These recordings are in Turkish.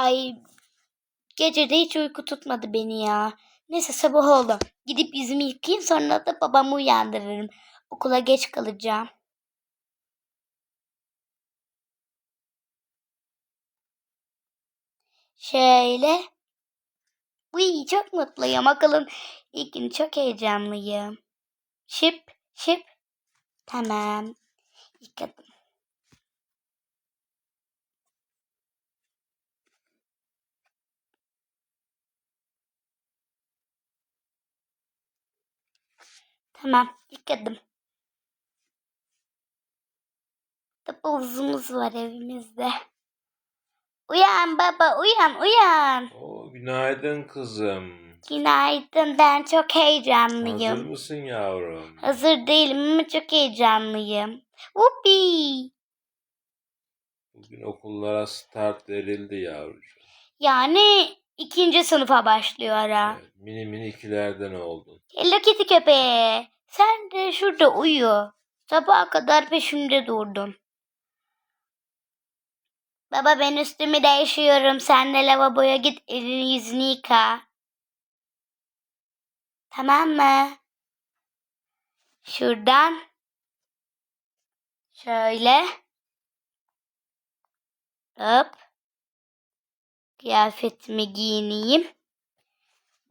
Ay gece de hiç uyku tutmadı beni ya. Neyse sabah oldu. Gidip yüzümü yıkayayım sonra da babamı uyandırırım. Okula geç kalacağım. Şöyle. Uy çok mutluyum. Okulun ilk günü çok heyecanlıyım. Şıp şıp. Tamam. Yıkadım. Tamam yıkadım. Havuzumuz var evimizde. Uyan baba uyan uyan. Oo, günaydın kızım. Günaydın ben çok Hazır heyecanlıyım. mısın yavrum? Hazır değilim ama çok heyecanlıyım. Whoopee. Bugün okullara start verildi yavrucuğum. Yani ikinci sınıfa başlıyor ara. Evet, mini mini ikilerden oldun. Hello Kitty köpeği. Sen de şurada uyu. Sabaha kadar peşimde durdun. Baba ben üstümü değişiyorum. Sen de lavaboya git elini yüzünü yıka. Tamam mı? Şuradan. Şöyle. Hop. Kıyafetimi giyineyim.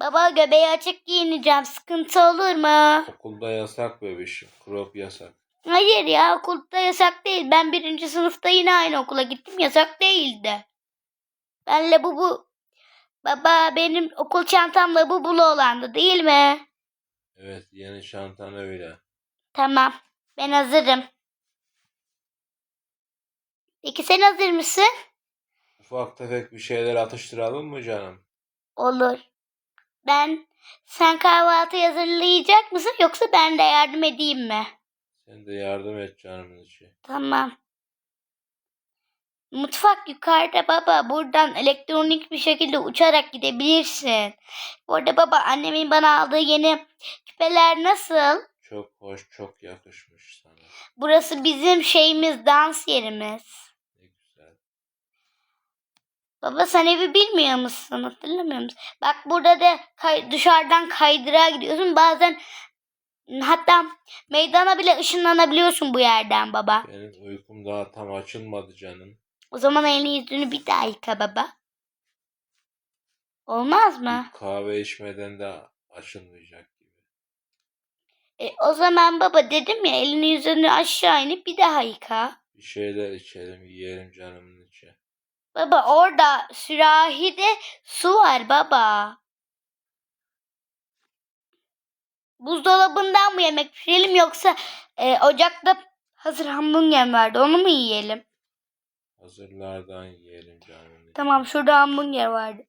Baba göbeği açık giyineceğim. Sıkıntı olur mu? Okulda yasak bebişim. Crop yasak. Hayır ya okulda yasak değil. Ben birinci sınıfta yine aynı okula gittim. Yasak değildi. Ben labubu... Baba benim okul çantam labubulu olandı değil mi? Evet yeni çantan öyle. Tamam. Ben hazırım. Peki sen hazır mısın? Ufak tefek bir şeyler atıştıralım mı canım? Olur. Ben... Sen kahvaltı hazırlayacak mısın yoksa ben de yardım edeyim mi? Sen de yardım et canımın içi. Tamam. Mutfak yukarıda baba. Buradan elektronik bir şekilde uçarak gidebilirsin. Bu arada baba annemin bana aldığı yeni küpeler nasıl? Çok hoş, çok yakışmış sana. Burası bizim şeyimiz, dans yerimiz. Baba sen evi bilmiyor musun? Hatırlamıyor musun? Bak burada da kay- dışarıdan kaydırağa gidiyorsun. Bazen hatta meydana bile ışınlanabiliyorsun bu yerden baba. Benim uykum daha tam açılmadı canım. O zaman elini yüzünü bir daha yıka baba. Olmaz mı? Bir kahve içmeden de açılmayacak gibi. E, o zaman baba dedim ya elini yüzünü aşağı inip bir daha yıka. Bir şeyler içelim, yiyelim canımın içi. Baba orada sürahide su var baba. Buzdolabından mı yemek pişirelim yoksa e, ocakta hazır hamburger vardı onu mu yiyelim? Hazırlardan yiyelim canımın içi. Tamam şurada hamburger vardı.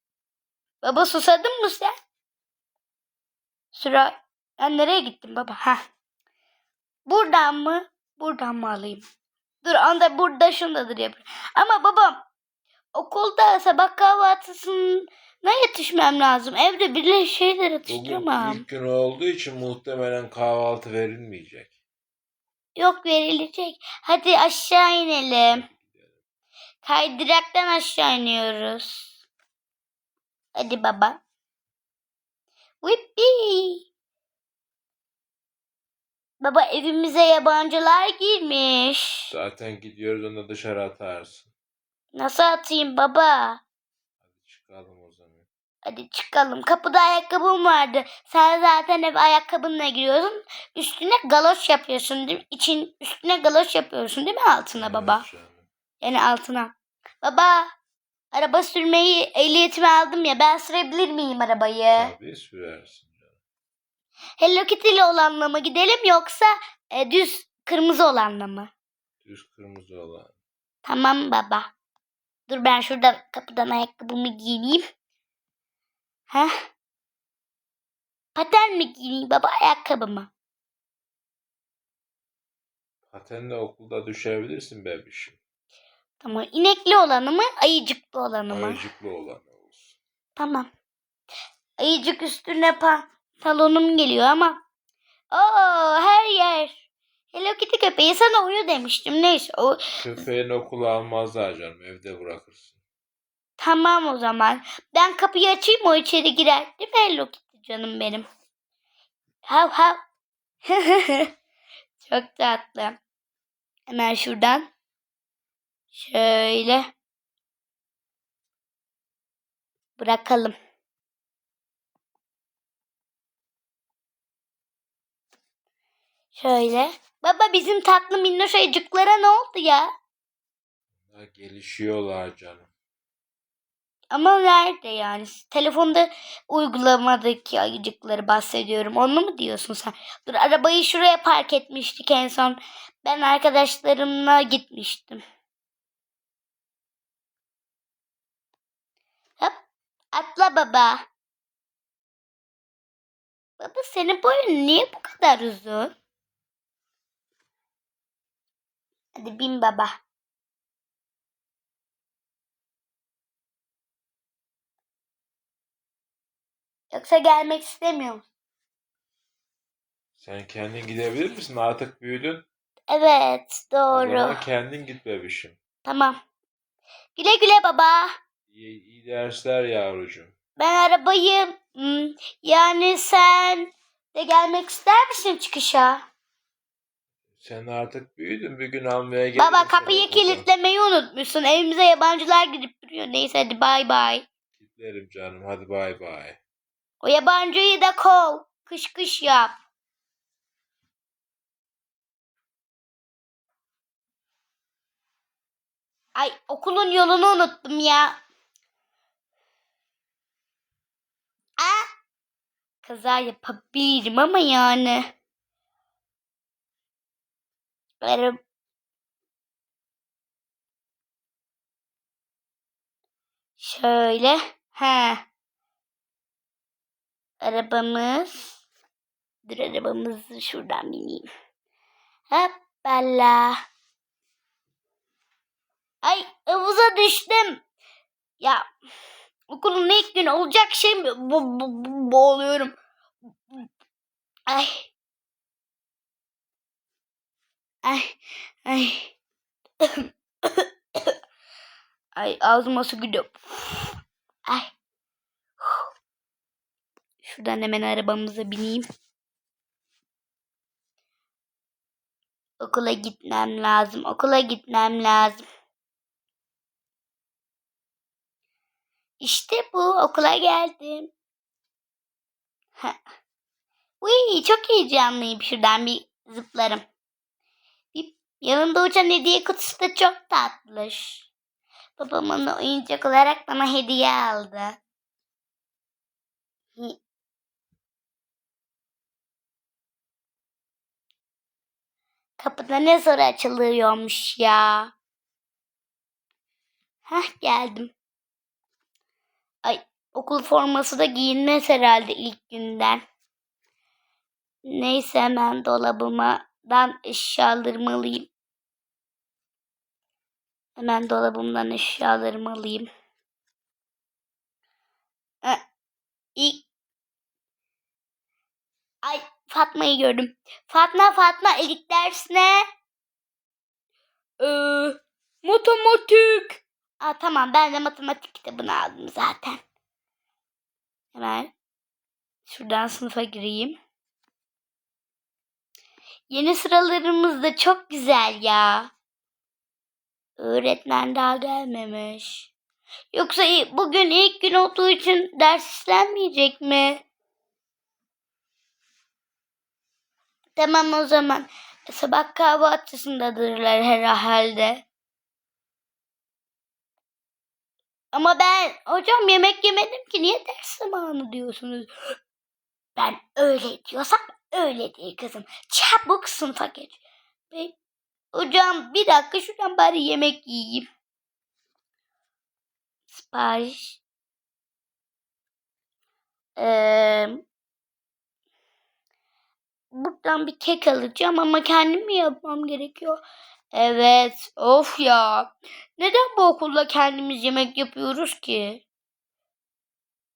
Baba susadın mı sen? Sıra... Ben nereye gittim baba? Ha. Buradan mı? Buradan mı alayım? Dur anda burada şundadır yapayım. Ama babam okulda sabah kahvaltısına yetişmem lazım. Evde bile şeyler Bugün atıştıramam. ilk gün olduğu için muhtemelen kahvaltı verilmeyecek. Yok verilecek. Hadi aşağı inelim. Kaydıraktan aşağı iniyoruz. Hadi baba. Whippy. Baba evimize yabancılar girmiş. Zaten gidiyoruz onu dışarı atarsın. Nasıl atayım baba? Hadi çıkalım o zaman. Hadi çıkalım. Kapıda ayakkabım vardı. Sen zaten hep ayakkabınla giriyorsun. Üstüne galoş yapıyorsun değil mi? İçin üstüne galoş yapıyorsun değil mi altına baba? Evet canım. Yani altına. Baba, araba sürmeyi ehliyetimi aldım ya. Ben sürebilir miyim arabayı? Tabii sürersin canım. Hello Kitty'li olanla mı gidelim yoksa e, düz kırmızı olanla mı? Düz kırmızı olan. Tamam baba. Dur ben şurada kapıdan ayakkabımı giyineyim. Heh. Paten mi giyineyim baba ayakkabımı? Patenle okulda düşebilirsin bebişim. Tamam. İnekli olanı mı, ayıcıklı olanı mı? Ayıcıklı olan olsun. Tamam. Ayıcık üstüne pantolonum geliyor ama. Oo her yer. Hello Kitty köpeği sana uyu demiştim. Neyse o Köpeğin okula almazlar canım. Evde bırakırsın. Tamam o zaman. Ben kapıyı açayım o içeri girer. Değil mi Hello Kitty canım benim? Hav hav. Çok tatlı. Hemen şuradan. Şöyle. Bırakalım. Şöyle. Baba bizim tatlı minnoş ayıcıklara ne oldu ya? Bunlar gelişiyorlar canım. Ama nerede yani? Telefonda uygulamadaki ayıcıkları bahsediyorum. Onu mu diyorsun sen? Dur arabayı şuraya park etmiştik en son. Ben arkadaşlarımla gitmiştim. Hop atla baba. Baba senin boyun niye bu kadar uzun? Hadi bin baba. Yoksa gelmek istemiyor musun? Sen kendin gidebilir misin? Artık büyüdün. Evet O doğru. zaman kendin git bebişim. Tamam. Güle güle baba. İyi, iyi dersler yavrucuğum. Ben arabayı hmm, yani sen de gelmek ister misin çıkışa? Sen artık büyüdün. Bir gün almaya gelirim Baba kapıyı kilitlemeyi unutmuşsun. Evimize yabancılar girip duruyor. Neyse hadi bay bay. Kilitlerim canım. Hadi bay bay. O yabancıyı da kov. Kış kış yap. Ay okulun yolunu unuttum ya. Aa, kaza yapabilirim ama yani. Arab Şöyle. He. Arabamız. Dur arabamızı şuradan bineyim. Hoppala. Ay havuza düştüm. Ya okulun ilk günü olacak şey mi? Bu, bu, bu- boğuluyorum. Ay. Ay. Ay. Ay ağzıma su gidiyor. Ay. Şuradan hemen arabamıza bineyim. Okula gitmem lazım. Okula gitmem lazım. İşte bu. Okula geldim. Uy, çok heyecanlıyım. Şuradan bir zıplarım. Bir, yanımda uçan hediye kutusu da çok tatlış. Babam onu oyuncak olarak bana hediye aldı. Kapıda ne zor açılıyormuş ya. Hah geldim. Ay okul forması da giyinmez herhalde ilk günden. Neyse hemen dolabımdan eşyalarımı alayım. Hemen dolabımdan eşyalarımı alayım. Ha, ilk... Ay Fatma'yı gördüm. Fatma Fatma ilk ders ne? Ee, matematik. Aa, tamam ben de matematik kitabını aldım zaten. Hemen şuradan sınıfa gireyim. Yeni sıralarımız da çok güzel ya. Öğretmen daha gelmemiş. Yoksa bugün ilk gün olduğu için ders işlenmeyecek mi? Tamam o zaman. Sabah kahvaltısındadırlar herhalde. Ama ben hocam yemek yemedim ki niye ders zamanı diyorsunuz? Ben öyle diyorsam öyledir kızım. Çabuk sınıfa geç. Be- hocam bir dakika şuradan bari yemek yiyeyim. Sipariş. Ee, buradan bir kek alacağım ama kendim mi yapmam gerekiyor? Evet. Of ya. Neden bu okulda kendimiz yemek yapıyoruz ki?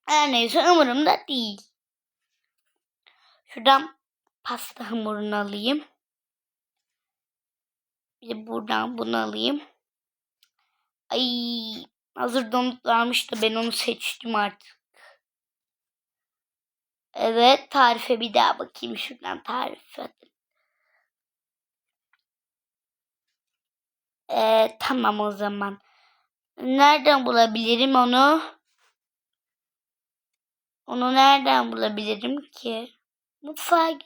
Her neyse umurumda değil. Şuradan pasta hamurunu alayım. Bir de buradan bunu alayım. Ay Hazır donut varmış da ben onu seçtim artık. Evet tarife bir daha bakayım şuradan tarife. Ee, tamam o zaman. Nereden bulabilirim onu? Onu nereden bulabilirim ki? Mutfağa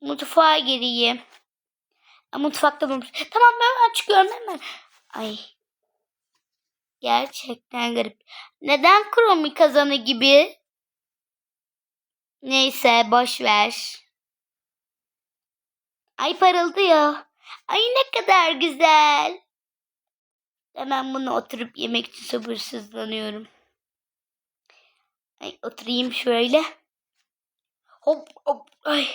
Mutfağa gireyim. Mutfakta bulmuş. Tamam ben çıkıyorum hemen. Ay. Gerçekten garip. Neden kromi kazanı gibi? Neyse boş ver. Ay parıldıyor. Ay ne kadar güzel. Hemen bunu oturup yemek için sabırsızlanıyorum. Ay oturayım şöyle. Hop hop. Ay.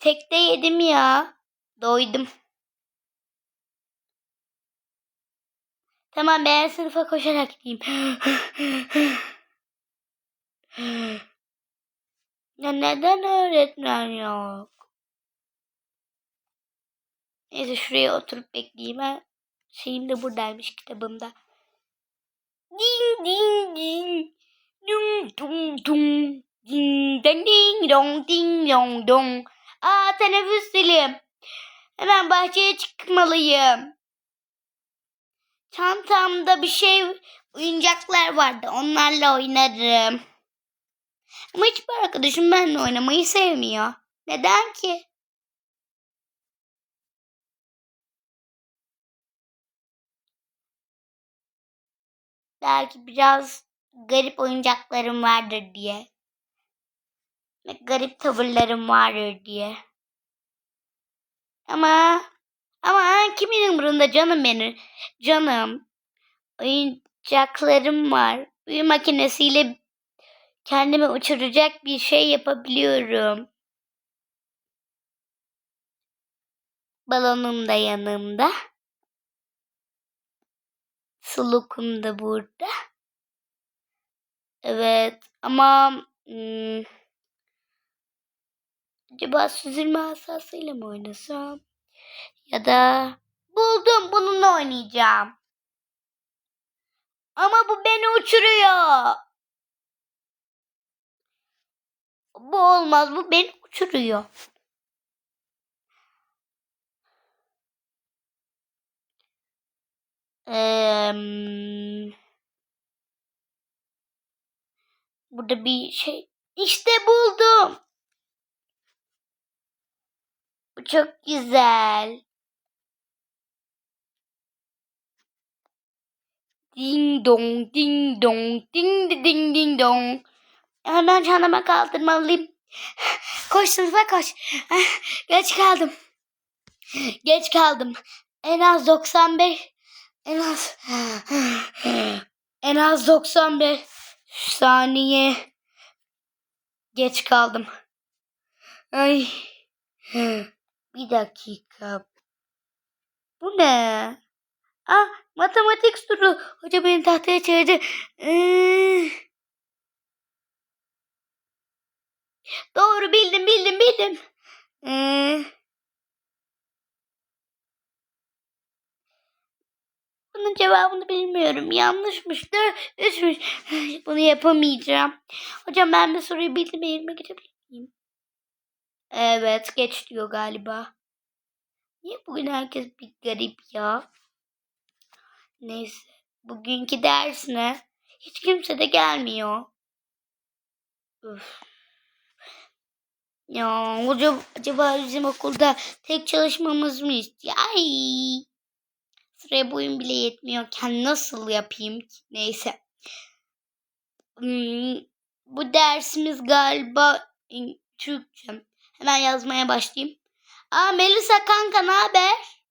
Tekte yedim ya. Doydum. Tamam ben sınıfa koşarak gideyim. ya neden öğretmen yok? Neyse şuraya oturup bekleyeyim. Ha. Şeyim de buradaymış kitabımda. Ding ding ding. Dum dum dum. Ding ding ding dong ding dong dong. Aa teneffüs zilim. Hemen bahçeye çıkmalıyım. Çantamda bir şey oyuncaklar vardı. Onlarla oynarım. Ama hiçbir arkadaşım benimle oynamayı sevmiyor. Neden ki? Belki biraz garip oyuncaklarım vardır diye. Garip tavırlarım vardır diye. Ama ama kimin umurunda canım benim. Canım. Oyuncaklarım var. Büyü makinesiyle kendimi uçuracak bir şey yapabiliyorum. Balonum da yanımda. Sulukum da burada. Evet ama hmm, acaba süzülme asasıyla mı oynasam? Ya da buldum bununla oynayacağım. Ama bu beni uçuruyor. Bu olmaz bu beni uçuruyor. Eee, burada bir şey. İşte buldum. Bu çok güzel. Ding dong ding dong ding di ding ding dong. Hemen çantama kaldırmalıyım. Koş sınıfa koş. Geç kaldım. Geç kaldım. En az 95. En az. En az 95 saniye. Geç kaldım. Ay. Bir dakika. Bu ne? Ah matematik soru. Hoca beni tahtaya çevirdi. Ee, Doğru bildim bildim bildim. Ee, bunun cevabını bilmiyorum. Yanlışmış. Dört, üçmüş. Bunu yapamayacağım. Hocam ben bir soruyu bildim. Elime girebilir miyim? Evet geç diyor galiba. Niye bugün herkes bir garip ya? Neyse. Bugünkü ders ne? Hiç kimse de gelmiyor. Üf. Ya hoca acaba bizim okulda tek çalışmamız mı istiyor? Ay. Sıraya boyum bile yetmiyorken nasıl yapayım ki? Neyse. Hmm, bu dersimiz galiba Türkçe. Hemen yazmaya başlayayım. Aa Melisa kanka ne haber?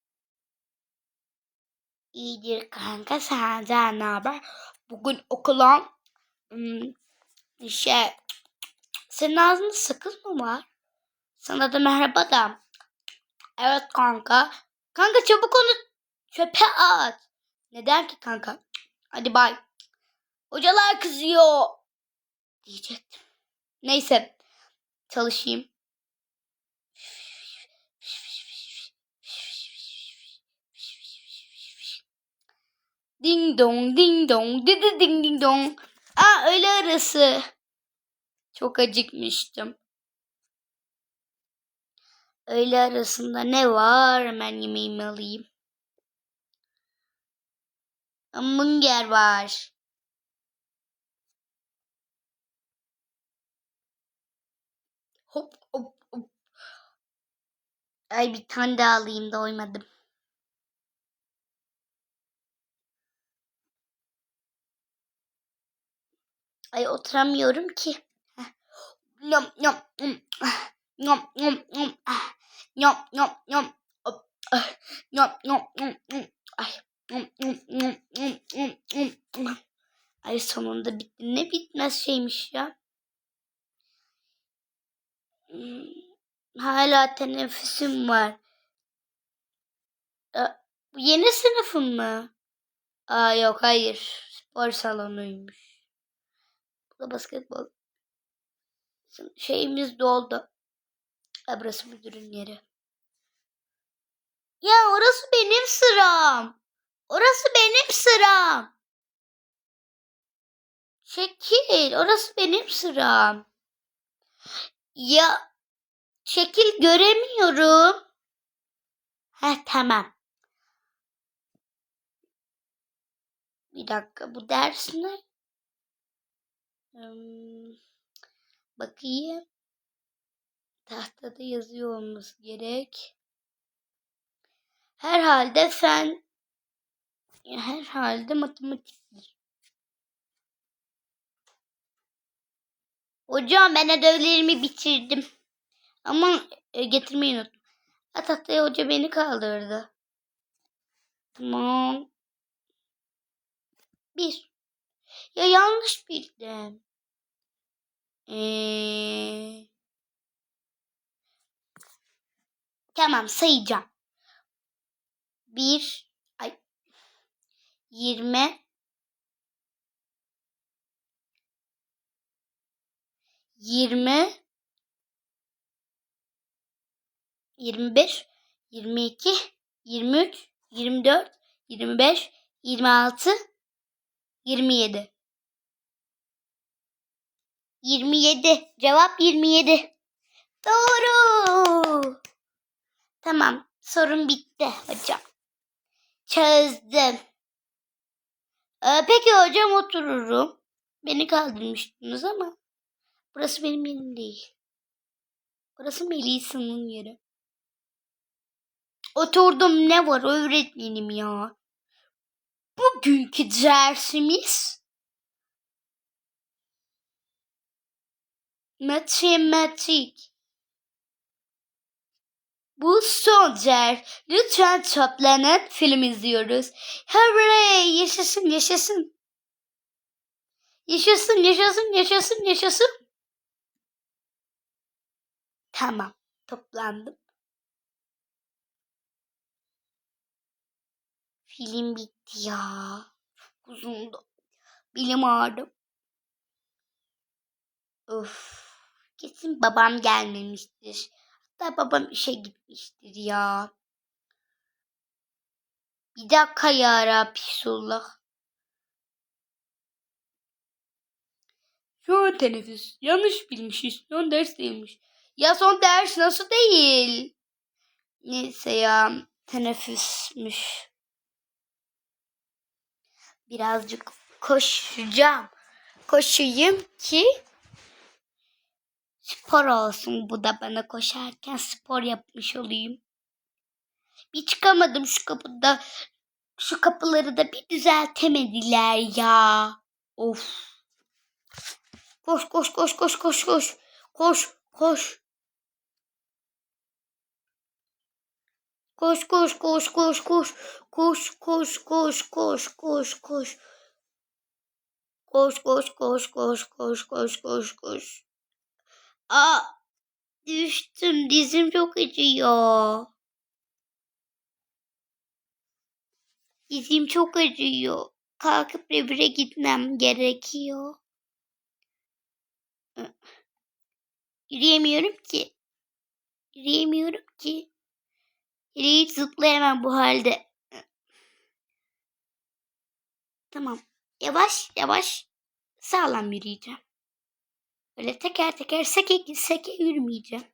İyidir kanka senden ne haber? Bugün okula hmm, şey senin ağzında sakız mı var? Sana da merhaba da. Evet kanka. Kanka çabuk onu çöpe at. Neden ki kanka? Hadi bay. Hocalar kızıyor. Diyecektim. Neyse. Çalışayım. Ding dong ding dong didi ding ding dong. Aa öğle arası. Çok acıkmıştım. Öğle arasında ne var? Hemen yemeğimi alayım. Hamburger var. Hop hop hop. Ay bir tane daha alayım doymadım. Ay oturamıyorum ki. Yum yum yum. Ah, Yum yum yum. Ah, yum. Hop. Ah, Yum yum yum yum. Ay. Yum yum yum yum yum, yum. Ay sonunda bitti. Ne bitmez şeymiş ya. Hmm, Hala teneffüsüm var. Yeni sınıfım mı? Aa yok hayır. Spor salonuymuş. Bu da basketbol. Şeyimiz doldu. Ha, burası müdürün yeri. Ya orası benim sıram. Orası benim sıram. Çekil. Orası benim sıram. Ya çekil göremiyorum. Heh tamam. Bir dakika bu ders ne? Bakayım. Tahtada yazıyor olması gerek. Herhalde fen herhalde matematiktir. Hocam ben ödevlerimi bitirdim. Ama e, getirmeyi unuttum. Ha, tahtaya hoca beni kaldırdı. Tamam. Bir. Ya yanlış bildim. Ee, tamam sayacağım. Bir. Ay. Yirmi. Yirmi. Yirmi bir. Yirmi iki. Yirmi üç. Yirmi dört. Yirmi beş. Yirmi altı. Yirmi yedi. 27. Cevap 27. Doğru. Tamam. Sorun bitti hocam. Çözdüm. Ee, peki hocam otururum. Beni kaldırmıştınız ama burası benim yerim değil. Burası Melisa'nın yeri. Oturdum ne var öğretmenim ya. Bugünkü dersimiz matematik. Bu son ders. Lütfen toplanın film izliyoruz. Hooray! Yaşasın yaşasın. Yaşasın yaşasın yaşasın yaşasın. Tamam toplandım. Film bitti ya. Çok uzundu. Bilim ağrıdım. Of. Kesin babam gelmemiştir. Hatta babam işe gitmiştir ya. Bir dakika ya Rabbisullah. An teneffüs. Yanlış bilmişiz. Son ders değilmiş. Ya son ders nasıl değil? Neyse ya. Teneffüsmüş. Birazcık koşacağım. Koşayım ki spor olsun. Bu da bana koşarken spor yapmış olayım. Bir çıkamadım şu kapıda. Şu kapıları da bir düzeltemediler ya. Of. Koş koş koş koş koş koş. Koş koş. Koş koş koş koş koş. Koş koş koş koş koş koş. Koş koş koş koş koş koş koş koş. Aa düştüm dizim çok acıyor. Dizim çok acıyor. Kalkıp revire gitmem gerekiyor. Yürüyemiyorum ki. Yürüyemiyorum ki. Yere hiç zıplayamam bu halde. Tamam. Yavaş yavaş sağlam yürüyeceğim. Öyle teker teker seke seke yürümeyeceğim.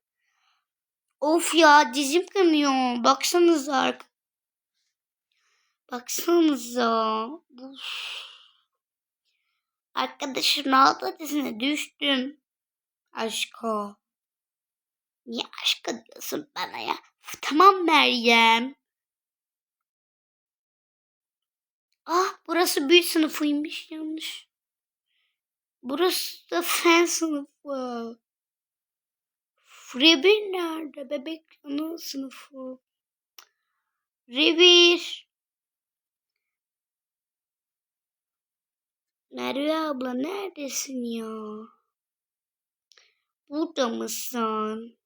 Of ya dizim kanıyor. Baksanıza ark. Baksanıza. Uf. Arkadaşım oldu dizine düştüm. Aşko. Niye aşkı diyorsun bana ya? Tamam Meryem. Ah burası büyük sınıfıymış yanlış. Burası da fen sınıfı. Revir nerede? Bebek ana sınıfı. Revir. Merve abla neredesin ya? Burada mısın?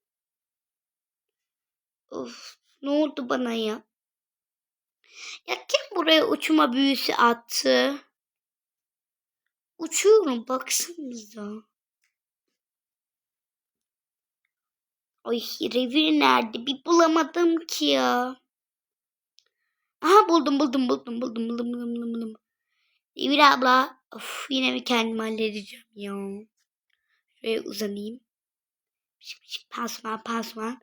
Of ne oldu bana ya? Ya kim buraya uçma büyüsü attı? Uçuyorum baksanıza. Ay revir nerede? Bir bulamadım ki ya. Aha buldum buldum buldum buldum buldum buldum buldum. buldum. Revir abla. Of yine mi kendimi halledeceğim ya. Şuraya uzanayım. Şık şık pasman pasman.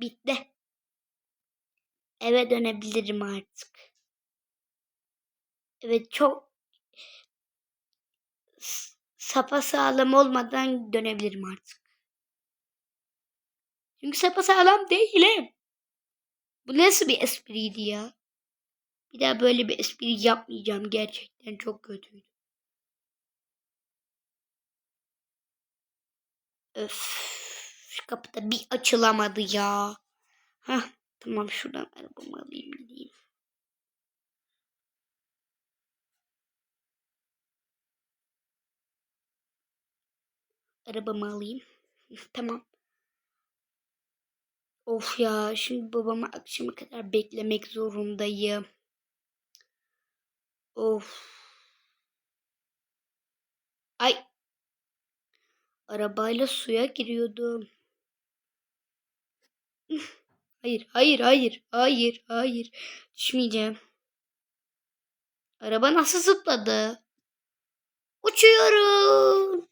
Bitti. Eve dönebilirim artık. Evet çok sapa sağlam olmadan dönebilirim artık. Çünkü sapa sağlam değilim. Bu nasıl bir espriydi ya? Bir daha böyle bir espri yapmayacağım. Gerçekten çok kötüydü. Öf. Şu kapıda bir açılamadı ya. Hah. Tamam şuradan arabamı alayım gideyim. Arabamı alayım. tamam. Of ya şimdi babamı akşama kadar beklemek zorundayım. Of. Ay. Arabayla suya giriyordum. Hayır, hayır, hayır, hayır, hayır. Düşmeyeceğim. Araba nasıl zıpladı? Uçuyorum.